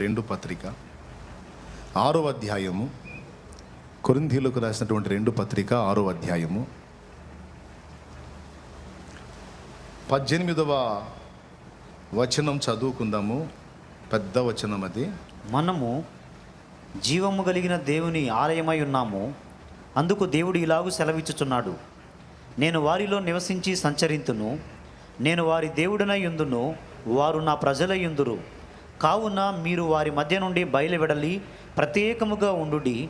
రెండు పత్రిక. ఆరో అధ్యాయము. కొరింధీలకు రాసినటువంటి రెండు పత్రిక ఆరో అధ్యాయము. పద్దెనిమిదవ వచనం చదువుకుందాము. పెద్ద వచనం అది. మనము జీవము కలిగిన దేవుని ఆలయమై ఉన్నాము. అందుకు దేవుడు ఇలాగూ సెలవిచ్చుచున్నాడు. నేను వారిలో నివసించి సంచరింతును. నేను వారి దేవుడనై వారు నా ప్రజలయ్యుందురు కావున మీరు వారి మధ్య నుండి బయలువెడలి ప్రత్యేకముగా ఉండుడి.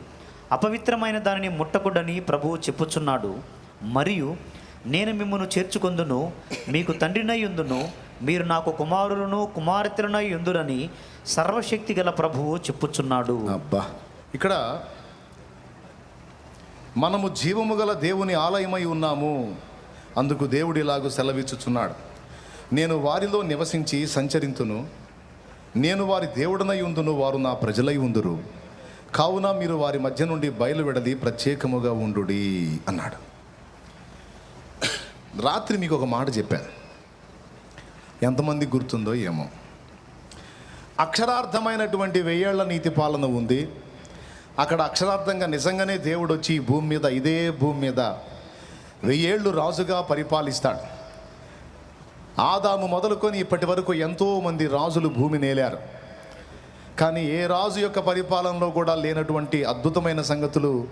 అపవిత్రమైన దానిని ముట్టకుడని ప్రభువు చెప్పుచున్నాడు. మరియు నేను మిమ్మను చేర్చుకొందును మీకు తండ్రినై మీరు నాకు కుమారులను కుమార్తెలనై ఉందురని సర్వశక్తి గల ప్రభువు చెప్పుచున్నాడు. అబ్బా! ఇక్కడ మనము జీవము గల దేవుని ఆలయమై ఉన్నాము. అందుకు దేవుడు సెలవిచ్చుచున్నాడు. నేను వారిలో నివసించి సంచరింతును. నేను వారి దేవుడనై ఉందును వారు నా ప్రజలై ఉందురు. కావున మీరు వారి మధ్య నుండి బయలువెడది ప్రత్యేకముగా ఉండు అన్నాడు. రాత్రి మీకు ఒక మాట చెప్పాను. ఎంతమంది గుర్తుందో ఏమో. అక్షరార్థమైనటువంటి వెయ్యేళ్ళ నీతి పాలన ఉంది. అక్కడ అక్షరార్థంగా నిజంగానే దేవుడు వచ్చి ఈ భూమి మీద ఇదే భూమి మీద వెయ్యేళ్ళు రాజుగా పరిపాలిస్తాడు. ఆదాము మొదలుకొని ఇప్పటి వరకు ఎంతోమంది రాజులు భూమి నేలారు. కానీ ఏ రాజు యొక్క పరిపాలనలో కూడా లేనటువంటి అద్భుతమైన సంగతులు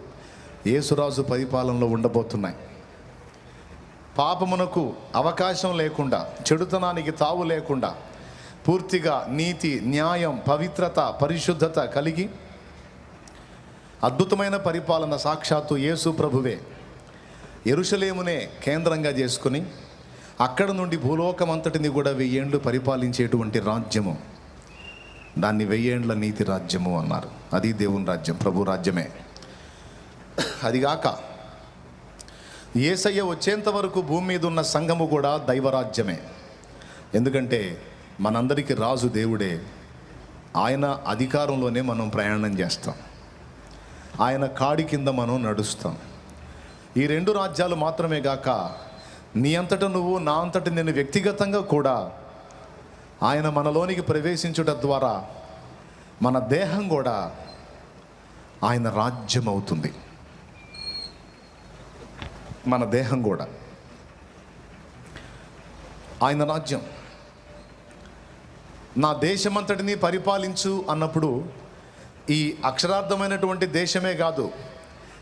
యేసురాజు పరిపాలనలో ఉండబోతున్నాయి. పాపమునకు అవకాశం లేకుండా చెడుతనానికి తావు లేకుండా పూర్తిగా నీతి న్యాయం పవిత్రత పరిశుద్ధత కలిగి అద్భుతమైన పరిపాలన సాక్షాత్తు యేసు ప్రభువే. ఎరుషలేమునే కేంద్రంగా చేసుకుని అక్కడ నుండి భూలోకం అంతటిని కూడా వెయ్యేండ్లు పరిపాలించేటువంటి రాజ్యము. దాన్ని వెయ్యేండ్ల నీతి రాజ్యము అన్నారు. అది దేవుని రాజ్యం ప్రభు రాజ్యమే. అదిగాక ఏసయ్య వచ్చేంత వరకు భూమి మీద ఉన్న సంఘము కూడా దైవరాజ్యమే ఎందుకంటే మనందరికీ రాజు దేవుడే. ఆయన అధికారంలోనే మనం ప్రయాణం చేస్తాం. ఆయన కాడి కింద మనం నడుస్తాం. ఈ రెండు రాజ్యాలు మాత్రమే కాక నీ అంతట నువ్వు నా అంతట నేను వ్యక్తిగతంగా కూడా ఆయన మనలోనికి ప్రవేశించుట ద్వారా మన దేహం కూడా ఆయన రాజ్యం అవుతుంది మన దేహం కూడా. ఆయన రాజ్యం. నా దేశమంతటిని పరిపాలించు అన్నప్పుడు ఈ అక్షరార్థమైనటువంటి దేశమే కాదు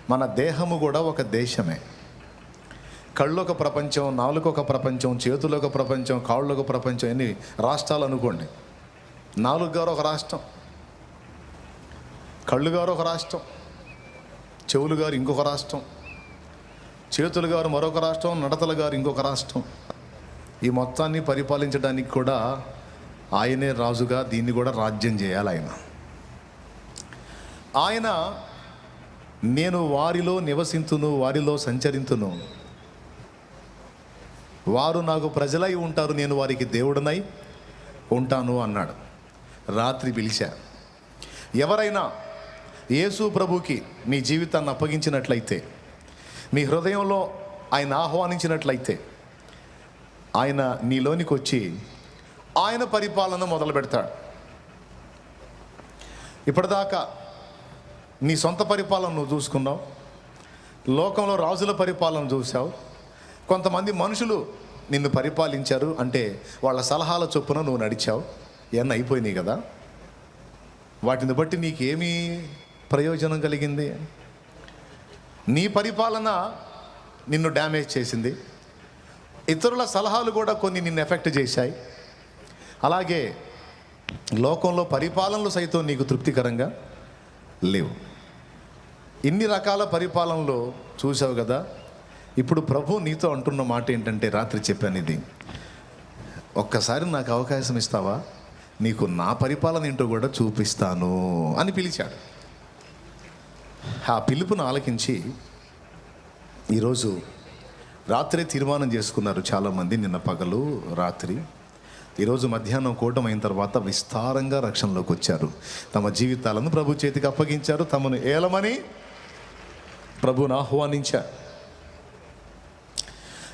మన దేహము కూడా ఒక దేశమే. కళ్ళు ఒక ప్రపంచం నాలుగొక ప్రపంచం చేతులొక ప్రపంచం కాళ్ళొక ప్రపంచం ఎన్ని రాష్ట్రాలు అనుకోండి. నాలుగు గారు ఒక రాష్ట్రం. కళ్ళు గారు ఒక రాష్ట్రం. చెవులు గారు ఇంకొక రాష్ట్రం. చేతులు గారు మరొక రాష్ట్రం నడతలు గారు ఇంకొక రాష్ట్రం. ఈ మొత్తాన్ని పరిపాలించడానికి కూడా ఆయనే రాజుగా దీన్ని కూడా రాజ్యం చేయాలి ఆయన. ఆయన నేను వారిలో నివసింతును వారిలో సంచరింతును. వారు నాకు ప్రజలై ఉంటారు నేను వారికి దేవుడనై ఉంటాను అన్నాడు. రాత్రి పిలిచా ఎవరైనా యేసు ప్రభుకి మీ జీవితాన్ని అప్పగించినట్లయితే మీ హృదయంలో ఆయన ఆహ్వానించినట్లయితే ఆయన నీలోనికి వచ్చి ఆయన పరిపాలన మొదలు పెడతాడు. ఇప్పటిదాకా నీ సొంత పరిపాలన నువ్వు చూసుకున్నావు లోకంలో రాజుల పరిపాలన చూసావు కొంతమంది మనుషులు నిన్ను పరిపాలించారు అంటే వాళ్ళ సలహాల చొప్పున నువ్వు నడిచావు. ఇవన్నీ అయిపోయినాయి కదా. వాటిని బట్టి నీకేమీ ప్రయోజనం కలిగింది? నీ పరిపాలన నిన్ను డ్యామేజ్ చేసింది. ఇతరుల సలహాలు కూడా కొన్ని నిన్ను ఎఫెక్ట్ చేశాయి. అలాగే లోకంలో పరిపాలనలు సైతం నీకు తృప్తికరంగా లేవు. ఇన్ని రకాల పరిపాలనలు చూసావు కదా. ఇప్పుడు ప్రభు నీతో అంటున్న మాట ఏంటంటే రాత్రి చెప్పాను ఇది. ఒక్కసారి నాకు అవకాశం ఇస్తావా? నీకు నా పరిపాలన ఏంటో కూడా చూపిస్తాను అని పిలిచాడు. ఆ పిలుపును ఆలకించి ఈరోజు రాత్రే తీర్మానం చేసుకున్నారు చాలామంది నిన్న పగలు రాత్రి. ఈరోజు మధ్యాహ్నం కూటమి అయిన తర్వాత విస్తారంగా రక్షణలోకి వచ్చారు. తమ జీవితాలను ప్రభు చేతికి అప్పగించారు తమను ఏలమని ప్రభుని ఆహ్వానించారు.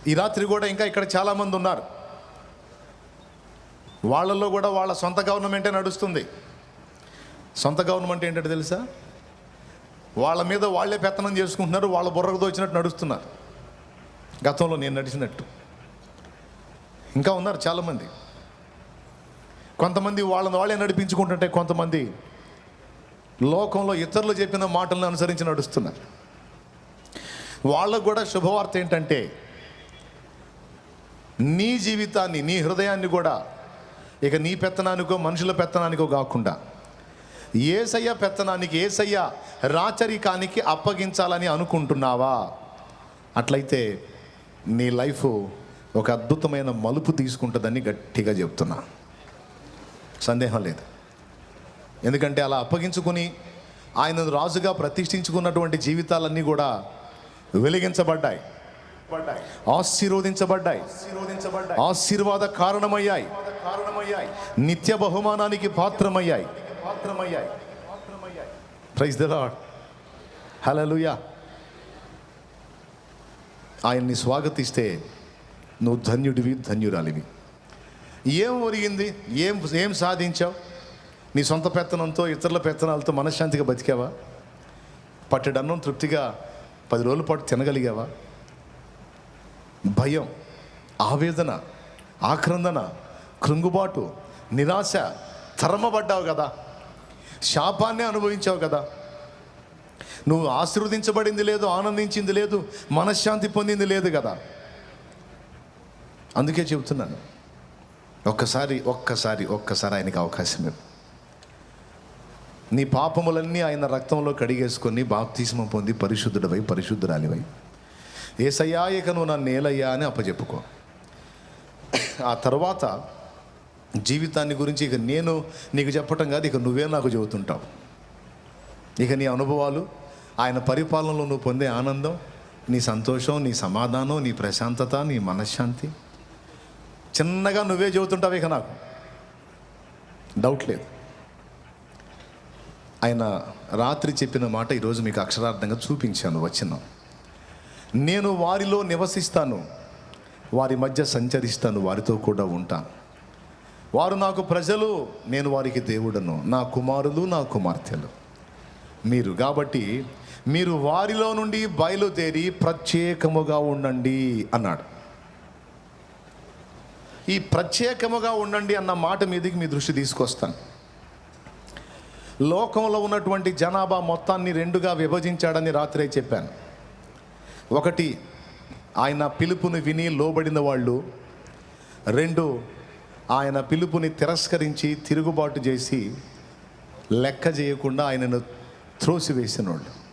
ఈ రాత్రి కూడా ఇంకా ఇక్కడ చాలామంది ఉన్నారు. వాళ్ళల్లో కూడా వాళ్ళ సొంత గవర్నమెంటే నడుస్తుంది. సొంత గవర్నమెంట్ ఏంటంటే తెలుసా? వాళ్ళ మీద వాళ్ళే పెత్తనం చేసుకుంటున్నారు వాళ్ళ బుర్రకు దోచినట్టు నడుస్తున్నారు. గతంలో నేను నడిచినట్టు. ఇంకా ఉన్నారు చాలామంది. కొంతమంది వాళ్ళని వాళ్ళే నడిపించుకుంటుంటే కొంతమంది లోకంలో ఇతరులు చెప్పిన మాటలను అనుసరించి నడుస్తున్నారు. వాళ్ళకు కూడా శుభవార్త ఏంటంటే నీ జీవితాన్ని నీ హృదయాన్ని కూడా ఇక నీ పెత్తనానికో మనుషుల పెత్తనానికో కాకుండా ఏసయ్య పెత్తనానికి ఏసయ్య రాచరికానికి అప్పగించాలని అనుకుంటున్నావా? అట్లయితే నీ లైఫ్ ఒక అద్భుతమైన మలుపు తీసుకుంటుందని గట్టిగా చెప్తున్నా. సందేహం లేదు. ఎందుకంటే అలా అప్పగించుకుని ఆయన రాజుగా ప్రతిష్ఠించుకున్నటువంటి జీవితాలన్నీ కూడా వెలిగించబడ్డాయి. ఆశీర్వదించబడ్డాయి. ఆశీర్వాద కారణమయ్యాయి. కారణమయ్యాయి. నిత్య బహుమానానికి పాత్రమయ్యాయి. పాత్రమయ్యాయి. ప్రైజ్ ద లార్డ్ హల్లెలూయా ఆయన్ని స్వాగతిస్తే నువ్వు ధన్యుడివి ధన్యురాలివి. ఏం ఒరిగింది? ఏం ఏం సాధించావు? నీ సొంత పెత్తనంతో ఇతరుల పెత్తనాలతో మనశ్శాంతిగా బతికావా? పట్టెడన్నం తృప్తిగా పది రోజుల పాటు తినగలిగావా? భయం ఆవేదన ఆక్రందన కృంగుబాటు నిరాశ తరమబడ్డావు కదా. శాపాన్ని అనుభవించావు కదా. నువ్వు ఆశీర్వదించబడింది లేదు ఆనందించింది లేదు మనశ్శాంతి పొందింది లేదు కదా. అందుకే చెబుతున్నాను ఒక్కసారి ఒక్కసారి ఒక్కసారి ఆయనకి అవకాశం ఇవ్వు. నీ పాపములన్నీ ఆయన రక్తంలో కడిగేసుకొని బాప్తిస్మం పొంది పరిశుద్ధుడవై పరిశుద్ధురాలివై. ఏసయ్యా ఇక నువ్వు నన్ను నేలయ్యా అని అప్పచెప్పుకో ఆ తర్వాత జీవితాన్ని గురించి ఇక నేను నీకు చెప్పటం కాదు ఇక నువ్వే నాకు చెబుతుంటావు. ఇక నీ అనుభవాలు ఆయన పరిపాలనలో నువ్వు పొందే ఆనందం నీ సంతోషం నీ సమాధానం నీ ప్రశాంతత నీ మనశ్శాంతి. చిన్నగా నువ్వే చెబుతుంటావు ఇక నాకు. డౌట్ లేదు. ఆయన రాత్రి చెప్పిన మాట ఈరోజు మీకు అక్షరార్థంగా చూపించాను వచ్చినాం నేను వారిలో నివసిస్తాను. వారి మధ్య సంచరిస్తాను. వారితో కూడా ఉంటాను. వారు నాకు ప్రజలు నేను వారికి దేవుడను. నా కుమారులు నా కుమార్తెలు. మీరు కాబట్టి మీరు వారిలో నుండి బయలుదేరి ప్రత్యేకముగా ఉండండి అన్నాడు. ఈ ప్రత్యేకముగా ఉండండి అన్న మాట మీదకి మీ దృష్టి తీసుకొస్తాను. లోకంలో ఉన్నటువంటి జనాభా మొత్తాన్ని రెండుగా విభజించాడని రాత్రే చెప్పాను. ఒకటి ఆయన పిలుపుని విని లోబడిన వాళ్ళు. రెండు ఆయన పిలుపుని తిరస్కరించి తిరుగుబాటు చేసి లెక్క చేయకుండా ఆయనను త్రోసివేసిన వాళ్ళు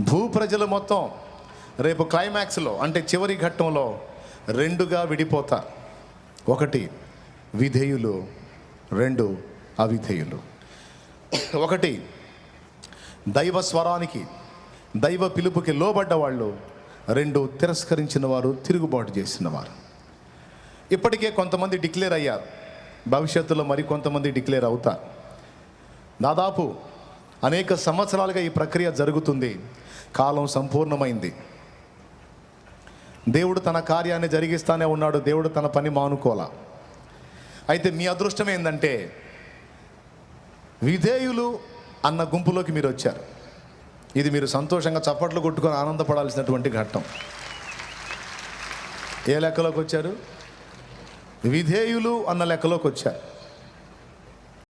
భూ ప్రజలు మొత్తం రేపు క్లైమాక్స్లో అంటే చివరి ఘట్టంలో రెండుగా విడిపోతారు ఒకటి విధేయులు. రెండు అవిధేయులు. ఒకటి దైవ స్వరానికి దైవ పిలుపుకి లోబడ్డ వాళ్ళు రెండు తిరస్కరించిన వారు తిరుగుబాటు చేసిన వారు. ఇప్పటికే కొంతమంది డిక్లేర్ అయ్యారు. భవిష్యత్తులో మరి కొంతమంది డిక్లేర్ అవుతారు. దాదాపు అనేక సంవత్సరాలుగా ఈ ప్రక్రియ జరుగుతుంది. కాలం సంపూర్ణమైంది. దేవుడు తన కార్యాన్ని జరిగిస్తానే ఉన్నాడు. దేవుడు తన పని మానుకోలా అయితే మీ అదృష్టం ఏంటంటే విధేయులు అన్న గుంపులోకి మీరు వచ్చారు. ఇది మీరు సంతోషంగా చప్పట్లు కొట్టుకొని ఆనందపడాల్సినటువంటి ఘట్టం. ఏ లెక్కలోకి వచ్చారు విధేయులు అన్న లెక్కలోకి వచ్చారు